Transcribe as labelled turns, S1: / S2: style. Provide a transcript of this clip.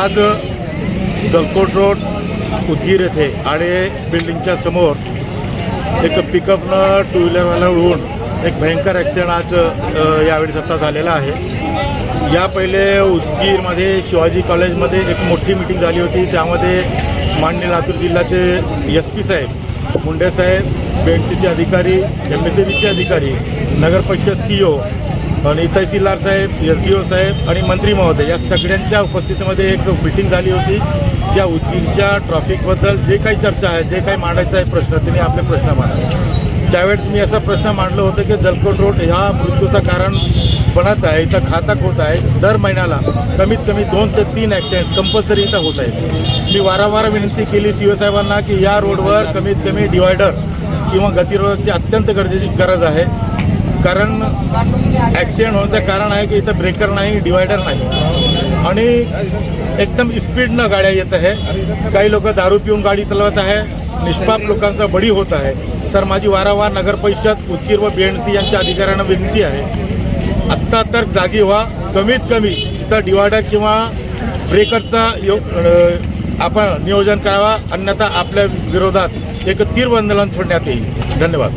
S1: आज जलकोट रोड उदगीर येथे आडे बिल्डिंगच्या समोर एक पिकअपनं टू व्हीलरवाला उडवून एक भयंकर ॲक्सिडेंट आज यावेळी सत्ता झालेला आहे. या पहिले उदगीरमध्ये शिवाजी कॉलेजमध्ये एक मोठी मिटिंग झाली होती. त्यामध्ये मान्य लातूर जिल्ह्याचे एस पी साहेब मुंडे साहेब बी अधिकारी एम एस बीचे अधिकारी नगरपरिषद सी ओ आणि तहसीलदार साहेब एस डी ओ साहेब आणि मंत्री महोदय या सगळ्यांच्या उपस्थितीमध्ये एक मिटिंग झाली होती. त्या उदगीरच्या ट्रॉफिकबद्दल जे काही चर्चा आहे जे काही मांडायचं आहे प्रश्न त्यांनी आपले प्रश्न मांडले. त्यावेळेस मी असा प्रश्न मांडलं होतं की जलकोट रोड ह्या मृत्यूचं कारण बनत आहे इथं घातक होत आहे. दर महिन्याला कमीत कमी दोन ते तीन ॲक्सिडेंट कंपल्सरी इथं होत आहेत. मी वारंवार विनंती केली सी ओ साहेबांना की या रोडवर कमीत कमी डिवायडर किंवा गतिरोधाची अत्यंत गरजेची गरज आहे. कारण ॲक्सिडेंट होण्याचं कारण आहे की इथं ब्रेकर नाही डिवायडर नाही. आणि एकदम स्पीडनं गाड्या येत आहे. काही लोक दारू पिऊन गाडी चालवत आहे. निष्पाप लोकांचा बळी होत आहे. तर माझी वारंवार नगरपरिषद उदगीर व बी एन सी यांच्या अधिकाऱ्यांना विनंती आहे. आत्ता तर जागी व्हा. कमीत कमी इथं डिवायडर किंवा ब्रेकरचा यो आपण नियोजन करावा. अन्यथा आपल्या विरोधात एक तीव्र आंदोलन सोडण्यात येईल. धन्यवाद.